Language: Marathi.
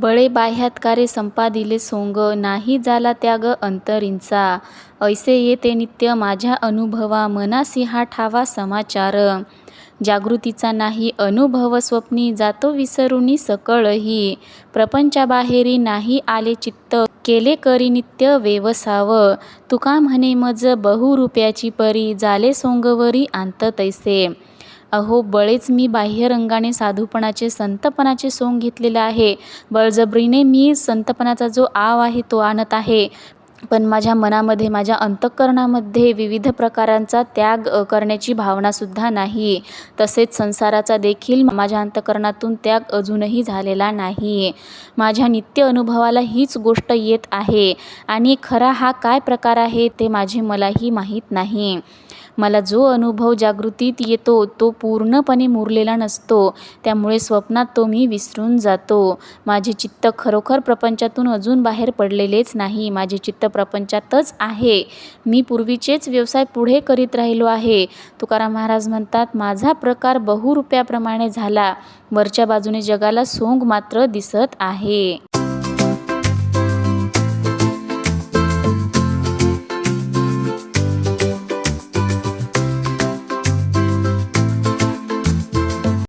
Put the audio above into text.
बळे बाह्यात्कारे संपादिले सोंग नाही झाला त्याग अंतरींचा. ऐसे येते नित्य माझ्या अनुभवा मनासी हा ठावा समाचार. जागृतीचा नाही अनुभव स्वप्नी जातो विसरुनी सकळही. प्रपंचाबाहेरी नाही आले चित्त केले करी नित्य वेवसाव. तुका म्हणे मज बहुरूप्याची परी झाले सोंगवरी आंत तैसे. अहो बळेच मी बाह्यरंगाने साधूपणाचे संतपणाचे सोंग घेतलेले आहे. बळजबरीने मी संतपणाचा जो आव आहे तो आणत आहे. पण माझ्या मनामध्ये माझ्या अंतःकरणामध्ये विविध प्रकारांचा त्याग करण्याची भावनासुद्धा नाही. तसेच संसाराचा देखील माझ्या अंतःकरणातून त्याग अजूनही झालेला नाही. माझ्या नित्य अनुभवाला हीच गोष्ट येत आहे. आणि खरा हा काय प्रकार आहे ते माझे मलाही माहीत नाही. मला जो अनुभव जागृतीत येतो तो पूर्णपणे मुरलेला नसतो. त्यामुळे स्वप्नात तो मी विसरून जातो. माझे चित्त खरोखर प्रपंचातून अजून बाहेर पडलेलेच नाही. माझे चित्त प्रपंचातच आहे. मी पूर्वीचेच व्यवसाय पुढे करीत राहिलो आहे. तुकाराम महाराज म्हणतात माझा प्रकार बहुरूप्याप्रमाणे झाला. वरच्या बाजूने जगाला सोंग मात्र दिसत आहे.